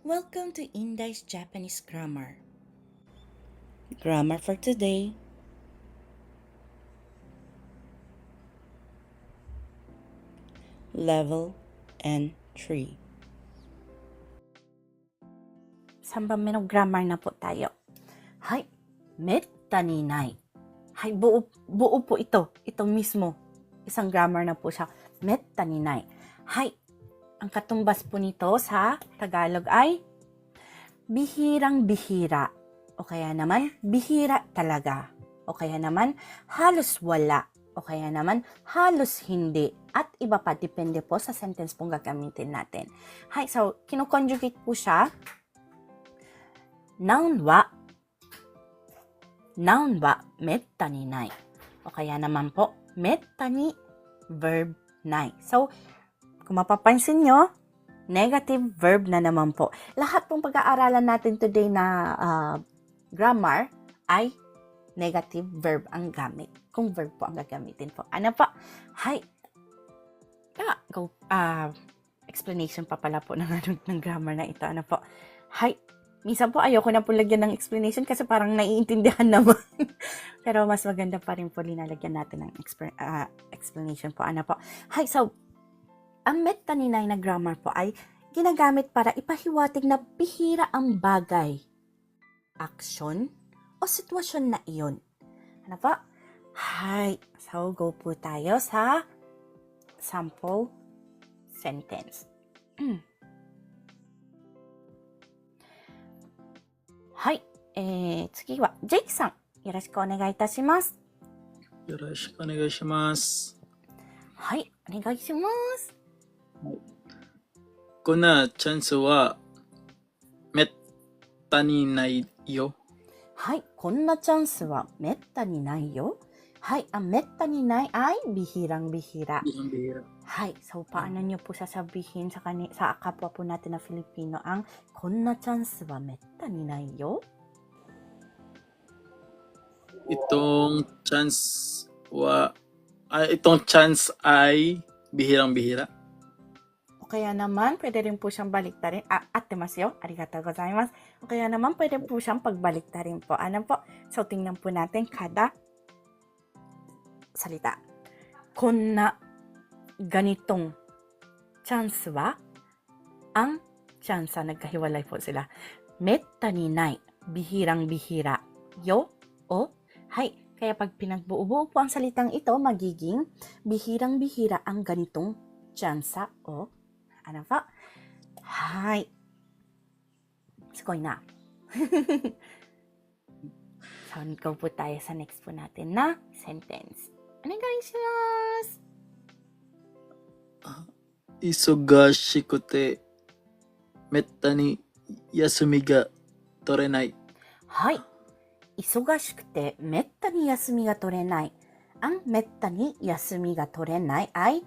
Welcome to Indai's Japanese Grammar. Grammar for today. Level and tree. Samba me no grammar na po tayo. Hai, metta ni nai. Hai, buo, buo po ito. Ito mismo. Isang grammar na po siya. Metta ni nai. Hai, ang katumbas po nito sa Tagalog ay bihirang bihira. O kaya naman, bihira talaga. O kaya naman, halos wala. O kaya naman, halos hindi. At iba pa, depende po sa sentence pong gagamitin natin. Hi, so, kinukonjugate po siya. Noun wa, noun wa, metta ni nai. O kaya naman po, metta ni verb nai. So, kung mapapansin nyo, negative verb na naman po. Lahat pong pag-aaralan natin today na ah, grammar ay negative verb ang gamit. Kung verb po ang gagamitin po. Ano po? Hi. Ah, go. Ah, explanation pa pala po ng, ano, ng grammar na ito. Ano po? Hi. Minsan po ayoko na po lagyan ng explanation kasi parang naiintindihan naman. Pero mas maganda pa rin po linalagyan natin ng exper- ah, explanation po. Ano po? Hi. So, ang metta ni Nay na grammar po ay ginagamit para ipahiwatig na bihira ang bagay, action, o sitwasyon na iyon. Ano po? Hi. So, go po tayo sa sample sentence. Mm. はい。えー、次は、ジェイクさん。よろしくお願いいたします。よろしくお願いします。はい。お願いします。 こんなチャンスはめったにないよ。はい。こんなチャンスはめったにないよ。はい. Ang metta ni nay ay bihirang bihira. Bihang bihira. Hi. So, paano niyo po sasabihin sa, kani sa kapwa po natin na Filipino ang konna chance wa metta ni nay yo? Itong chance wa ay, itong chance ay bihirang bihira. O kaya naman, pwede rin po siyang baliktarin. Ah, ate yo. Arigatou gozaimasu. O kaya naman, pwede po siyang pagbaliktarin po. Ano po? So, tingnan po natin kada salita. Konna ganitong chance wa ang chance nagkahiwalay po sila. Metta ni nai, bihirang bihira. Yo o hay. Kaya pag pinagbuo-buo po ang salitang ito, magiging bihirang bihira ang ganitong chance o ano pa? Hay. Sugoi na. so, go po tayo sa next po natin na sentence. Ano shimasu? 忙しくてめったに休みが取れない。はい。忙しくてめったに休みが取れない。Angめったに休みが取れない ay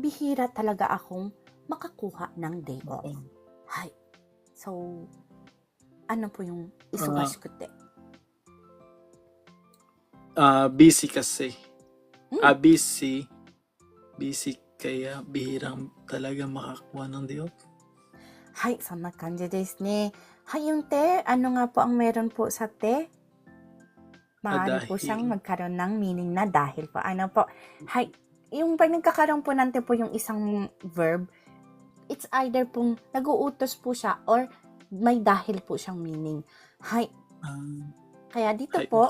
bihira talaga akong makakuha ng day off. Okay. Hi. So, ano po yung isumashikute? Uh, ah, busy kasi. Mm. Uh, busy. Busy kaya bihirang talaga makakuha ng day off. Hi, so na kanje desu ne. Hi, yung te, ano nga po ang meron po sa te? Maaari po ah, siyang magkaroon ng meaning na dahil po. Ano po? Hi, yung pag nagkakaroon po natin po yung isang verb, it's either pong naguutos po siya or may dahil po siyang meaning. Hi. Um, Kaya dito po,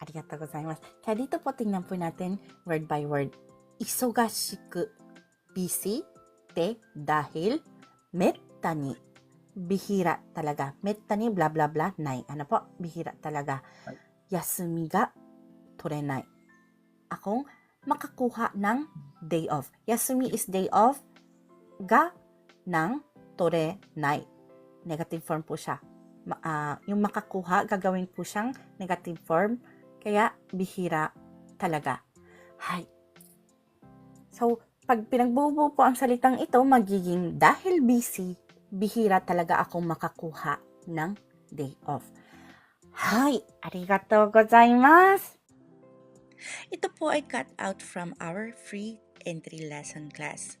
arigatou gozaimasu. Kaya dito po tingnan po natin word by word. Isogashiku, busy, te, dahil, metta ni, bihira talaga. Metta ni, bla bla bla, nai. Ano po? Bihira talaga. Yasumi ga, torenai. Akong makakuha ng day off. Yasumi is day off, ga ng torenai. Negative form po siya. Ma- ah, yung makakuha, gagawin po siyang negative form kaya, bihira talaga. Hay. So, pag pinagbubuo po ang salitang ito, magiging dahil busy, bihira talaga akong makakuha ng day off. Hay, arigatou gozaimasu! Ito po ay cut out from our free entry lesson class.